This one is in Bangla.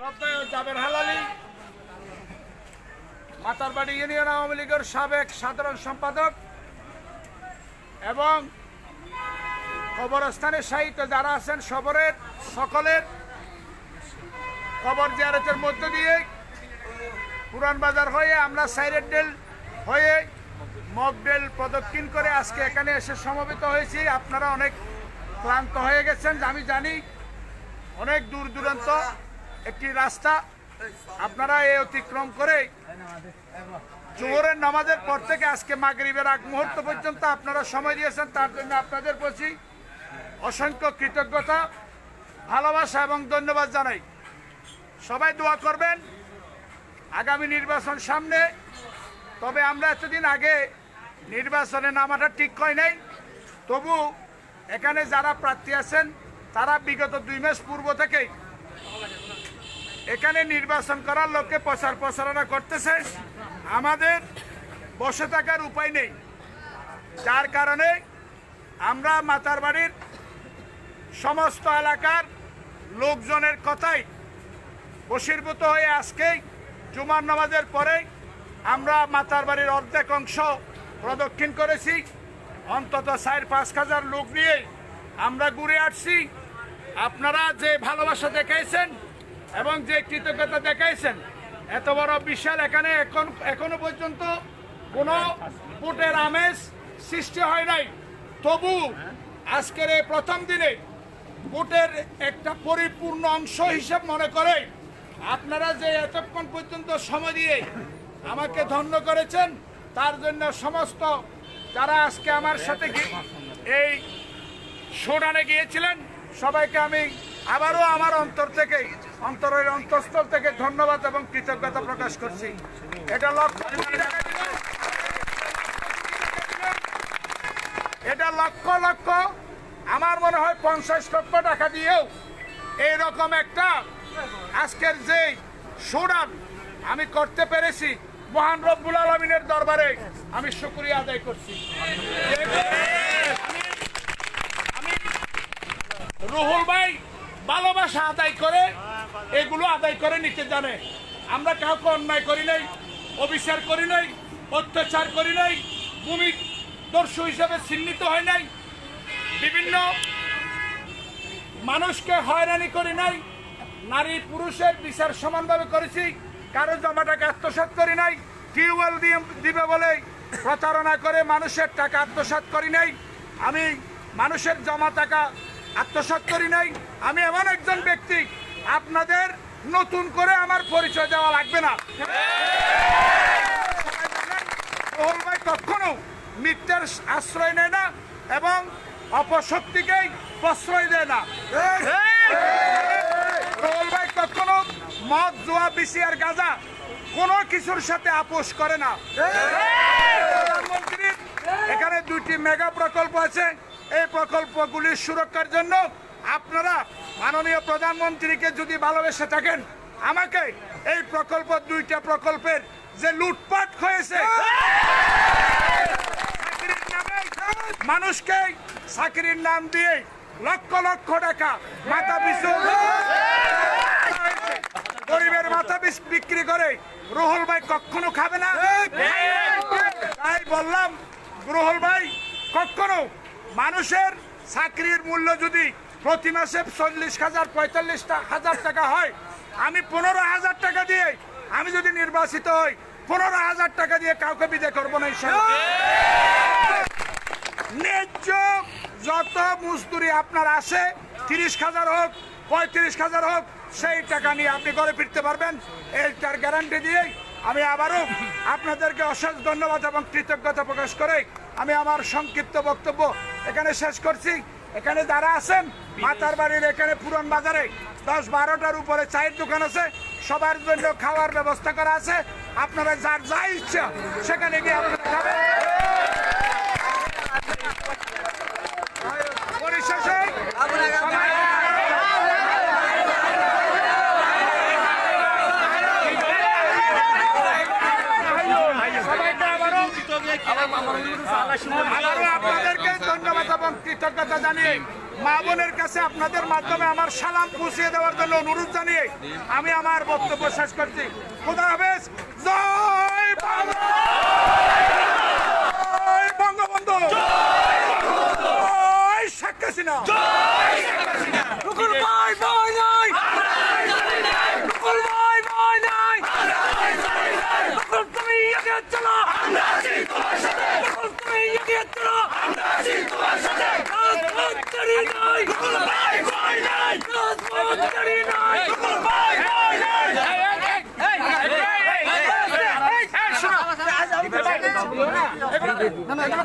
হালালি মাতারবাড়ি ইউনিয়ন আওয়ামী লীগের সাবেক সাধারণ সম্পাদক এবং কবরস্থানের সাহিত্য যারা আছেন সবরের সকলের কবর জিয়ারতের মধ্য দিয়ে পুরান বাজার হয়ে আমরা সাইরের ডেল হয়ে মকডেল প্রদক্ষিণ করে আজকে এখানে এসে সমবেত হয়েছি। আপনারা অনেক ক্লান্ত হয়ে গেছেন, আমি জানি অনেক দূর দূরান্ত একটি রাস্তা আপনারা এই অতিক্রম করে জোহরের নামাজের পর থেকে আজকে মাগরিবের আগ মুহূর্ত পর্যন্ত আপনারা সময় দিয়েছেন, তার জন্য আপনাদের প্রতি অসংখ্য কৃতজ্ঞতা, ভালোবাসা এবং ধন্যবাদ জানাই। সবাই দোয়া করবেন, আগামী নির্বাচন সামনে, তবে আমরা এতদিন আগে নির্বাচনে নামাটা ঠিক হয় নাই। তবু এখানে যারা প্রার্থী আছেন, তারা বিগত দুই মাস পূর্ব থেকেই এখানে নির্বাচন করার লোককে প্রচার প্রচারণা করতেছে। আমাদের বসে থাকার উপায় নেই। যার কারণে আমরা মাতার বাড়ির সমস্ত এলাকার লোকজনের কথাই বশীর্ভূত হয়ে আজকেই জুমার নামাজের পরে আমরা মাতার বাড়ির অর্ধেক অংশ প্রদক্ষিণ করেছি। অন্তত চার পাঁচ হাজার লোক নিয়ে আমরা ঘুরে আসছি। আপনারা যে ভালোবাসা দেখাইছেন এবং যে কৃতজ্ঞতা দেখাইছেন, এত বড় বিশাল এখানে এখন, এখনও পর্যন্ত কোনো ভোটের আমেজ সৃষ্টি হয় নাই। তবু আজকের এই প্রথম দিনে ভোটের একটা পরিপূর্ণ অংশ হিসেব মনে করে আপনারা যে এতক্ষণ পর্যন্ত সময় দিয়ে আমাকে ধন্য করেছেন, তার জন্য সমস্ত যারা আজকে আমার সাথে এই সোডানে গিয়েছিলেন, সবাইকে আমি আবারও আমার অন্তর থেকে, অন্তরের অন্তঃস্থল থেকে ধন্যবাদ এবং কৃতজ্ঞতা প্রকাশ করছি। এটা দিল। এটা লক্ষ লক্ষ আমার মনে হয় পঞ্চাশ লক্ষ টাকা দিয়েও এইরকম একটা আজকের যে সুনাম আমি করতে পেরেছি, মহান রব্বুল আলমিনের দরবারে আমি শুক্রিয়া আদায় করছি। রুহুল ভাই ভালোবাসা আদায় করে, এগুলো আদায় করে নিতে জানে। আমরা কাউকে অন্যায় করি নাই, অবিচার করি নাই, অত্যাচার করি নাই, ভূমি দর্শু হিসাবে চিহ্নিত হয় নাই, বিভিন্ন মানুষকে হয়রানি করি নাই, নারী পুরুষের বিচার সমানভাবে করেছি, কারও জমাটাকে আত্মসাৎ করি নাই, টিউবওয়েল দিয়ে দিবে বলে প্রতারণা করে মানুষের টাকা আত্মসাৎ করি নাই, আমি মানুষের জমা টাকা আত্মসাৎ করি নাই। আমি এমন একজন ব্যক্তি, আপনাদের নতুন করে আমার পরিচয় দেওয়া লাগবে না। ভাই কখনো মিথ্যার আশ্রয় নেয় না এবং অপশক্তিকেই প্রশ্রয় দেয় না। রোহল ভাই কখনো মদ, জোয়া, বিসি আর গাঁজা কোনো কিছুর সাথে আপোষ করে না। প্রধানমন্ত্রীর এখানে দুইটি মেগা প্রকল্প আছে। এই প্রকল্পগুলির সুরক্ষার জন্য আপনারা মাননীয় প্রধানমন্ত্রীকে যদি ভালোবেসে থাকেন আমাকে এই প্রকল্প দুইটা প্রকল্পের যে লুটপাট হয়েছে মানুষকে চাকরির নাম দিয়ে লক্ষ লক্ষ টাকা মাথা পিছু গরিবের মাথা বিক্রি করে রুহুল ভাই কখনো খাবে না? তাই বললাম রুহুল ভাই কখনো মানুষের চাকরির মূল্য যদি প্রতি মাসে চল্লিশ হাজার, পঁয়তাল্লিশ হাজার টাকা হয়, আমি পনেরো হাজার টাকা দিয়ে আমি যদি নির্বাচিত হই, পনেরো হাজার টাকা দিয়ে কাউকে বিদে করব না ন্যায্য যত মজদুরি আপনার আসে তিরিশ হাজার হোক, পঁয়ত্রিশ হাজার হোক, সেই টাকা নিয়ে আপনি ঘরে ফিরতে পারবেন। এইটার গ্যারান্টি দিয়ে আমি আবারও আপনাদেরকে অশেষ ধন্যবাদ এবং কৃতজ্ঞতা প্রকাশ করে আমি আমার সংক্ষিপ্ত বক্তব্য এখানে শেষ করছি। এখানে যারা আছেন, মাতার বাড়ির এখানে পুরন বাজারে দশ বারোটার উপরে চায়ের দোকান আছে, সবার জন্য খাওয়ার ব্যবস্থা করা আছে। আপনারা যার যা ইচ্ছা, সেখানে গিয়ে আপনারা খাবেন। পরিশেষে এবং কৃতজ্ঞতা জানিয়ে মা বোনের কাছে আপনাদের মাধ্যমে আমার সালাম পৌঁছিয়ে দেওয়ার জন্য অনুরোধ জানিয়ে আমি আমার বক্তব্য শেষ করছি। খুদা হাফেজ। জয়! না